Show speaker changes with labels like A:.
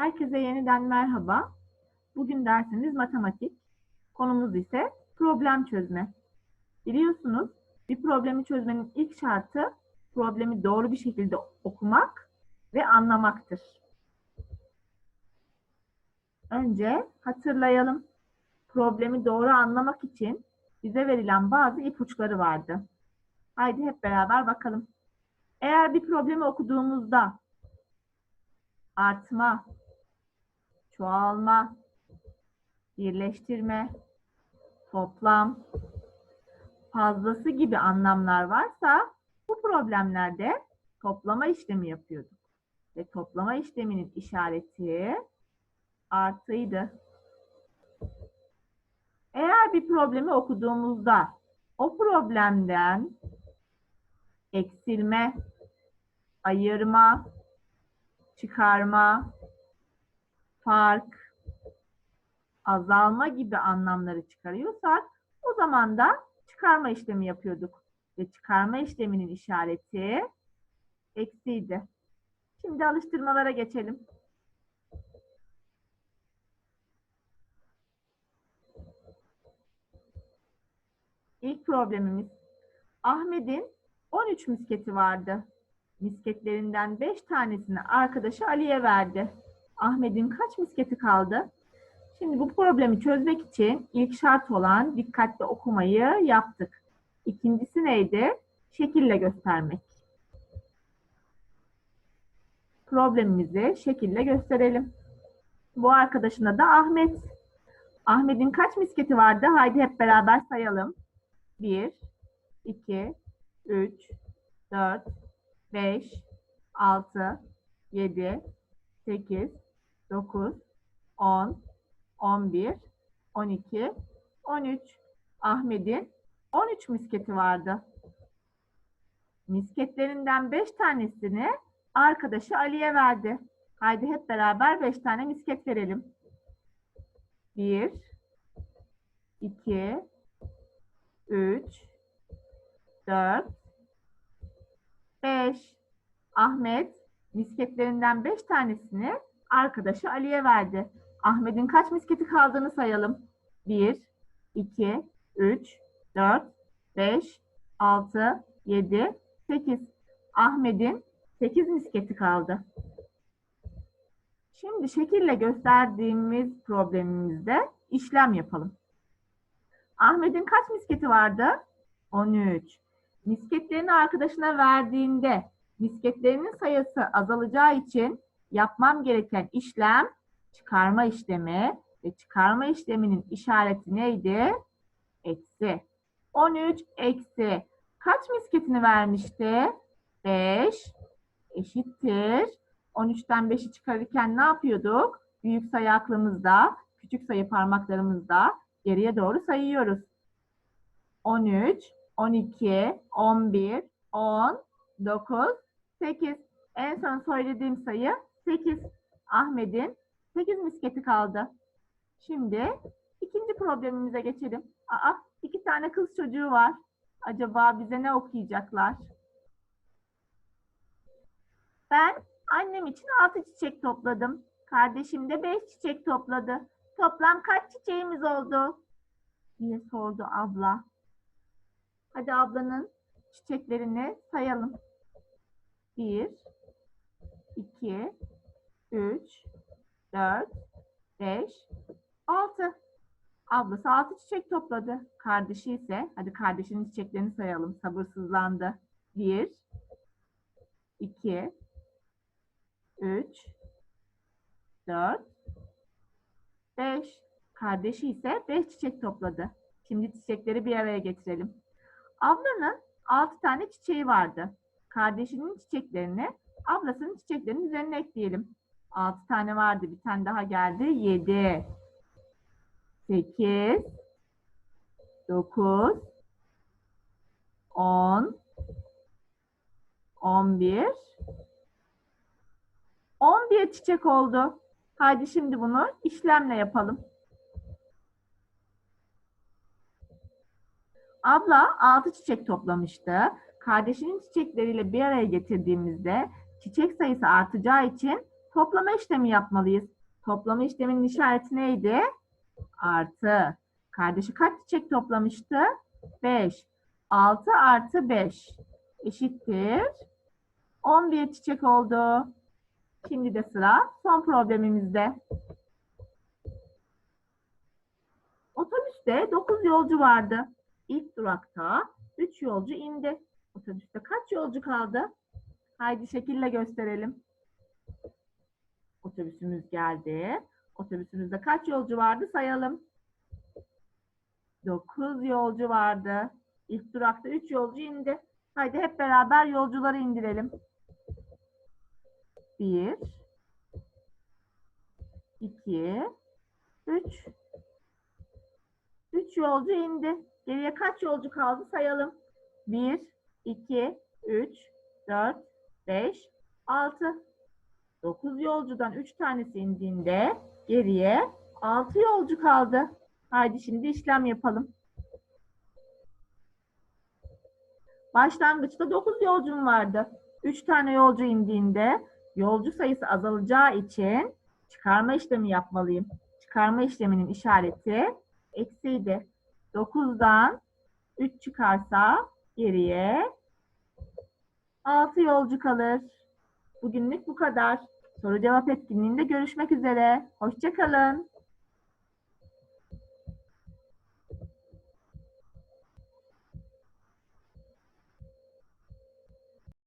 A: Herkese yeniden merhaba. Bugün dersimiz matematik. Konumuz ise problem çözme. Biliyorsunuz bir problemi çözmenin ilk şartı problemi doğru bir şekilde okumak ve anlamaktır. Önce hatırlayalım. Problemi doğru anlamak için bize verilen bazı ipuçları vardı. Haydi hep beraber bakalım. Eğer bir problemi okuduğumuzda artma, çoğalma, birleştirme, toplam, fazlası gibi anlamlar varsa bu problemlerde toplama işlemi yapıyorduk. Ve toplama işleminin işareti artıydı. Eğer bir problemi okuduğumuzda o problemden eksilme, ayırma, çıkarma, fark, azalma gibi anlamları çıkarıyorsak o zaman da çıkarma işlemi yapıyorduk. Ve çıkarma işleminin işareti eksiydi. Şimdi alıştırmalara geçelim. İlk problemimiz Ahmet'in 13 misketi vardı. Misketlerinden 5 tanesini arkadaşı Ali'ye verdi. Ahmet'in kaç misketi kaldı? Şimdi bu problemi çözmek için ilk şart olan dikkatli okumayı yaptık. İkincisi neydi? Şekille göstermek. Problemimizi şekille gösterelim. Bu arkadaşın adı Ahmet. Ahmet'in kaç misketi vardı? Haydi hep beraber sayalım. 1, 2, 3, 4, 5, 6, 7, 8, 9, 10, 11, 12, 13. Ahmet'in 13 misketi vardı. Misketlerinden 5 tanesini arkadaşı Ali'ye verdi. Haydi hep beraber 5 tane misket verelim. 1, 2, 3, 4, 5. Ahmet misketlerinden 5 tanesini arkadaşı Ali'ye verdi. Ahmet'in kaç misketi kaldığını sayalım. 1, 2, 3, 4, 5, 6, 7, 8. Ahmet'in 8 misketi kaldı. Şimdi şekille gösterdiğimiz problemimizde işlem yapalım. Ahmet'in kaç misketi vardı? 13. Misketlerini arkadaşına verdiğinde misketlerinin sayısı azalacağı için yapmam gereken işlem çıkarma işlemi ve çıkarma işleminin işareti neydi? Eksi. 13 eksi. Kaç misketini vermişti? 5 eşittir. 13'ten 5'i çıkarırken ne yapıyorduk? Büyük sayı aklımızda, küçük sayı parmaklarımızda geriye doğru sayıyoruz. 13, 12, 11, 10, 9, 8. En son söylediğim sayı 8. Ahmet'in 8 misketi kaldı. Şimdi ikinci problemimize geçelim. Aa, iki tane kız çocuğu var. Acaba bize ne okuyacaklar? Ben annem için 6 çiçek topladım. Kardeşim de 5 çiçek topladı. Toplam kaç çiçeğimiz oldu? diye sordu abla. Hadi ablanın çiçeklerini sayalım. 1, 2, 3, 4, 5, 6. Ablası 6 çiçek topladı. Kardeşi ise, hadi kardeşinin çiçeklerini sayalım. Sabırsızlandı. 1, 2, 3, 4, 5. Kardeşi ise 5 çiçek topladı. Şimdi çiçekleri bir araya getirelim. Ablanın 6 tane çiçeği vardı. Kardeşinin çiçeklerini ablasının çiçeklerinin üzerine ekleyelim. 6 tane vardı. Bir tane daha geldi. 7 8 9 10 11 11 çiçek oldu. Haydi şimdi bunu işlemle yapalım. Abla 6 çiçek toplamıştı. Kardeşinin çiçekleriyle bir araya getirdiğimizde çiçek sayısı artacağı için toplama işlemi yapmalıyız. Toplama işleminin işareti neydi? Artı. Kardeşi kaç çiçek toplamıştı? 5. 6 artı 5 eşittir. 11 çiçek oldu. Şimdi de sıra son problemimizde. Otobüste 9 yolcu vardı. İlk durakta 3 yolcu indi. Otobüste kaç yolcu kaldı? Haydi şekille gösterelim. Otobüsümüz geldi. Otobüsümüzde kaç yolcu vardı sayalım. 9 yolcu vardı. İlk durakta 3 yolcu indi. Haydi hep beraber yolcuları indirelim. 1 2 3 3 yolcu indi. Geriye kaç yolcu kaldı sayalım. 1 2 3 4 5 6 9 yolcudan 3 tanesi indiğinde geriye 6 yolcu kaldı. Haydi şimdi işlem yapalım. Başlangıçta 9 yolcum vardı. 3 tane yolcu indiğinde yolcu sayısı azalacağı için çıkarma işlemi yapmalıyım. Çıkarma işleminin işareti eksiydi. 9'dan 3 çıkarsa geriye 6 yolcu kalır. Bugünlük bu kadar. Soru cevap etkinliğinde görüşmek üzere. Hoşçakalın.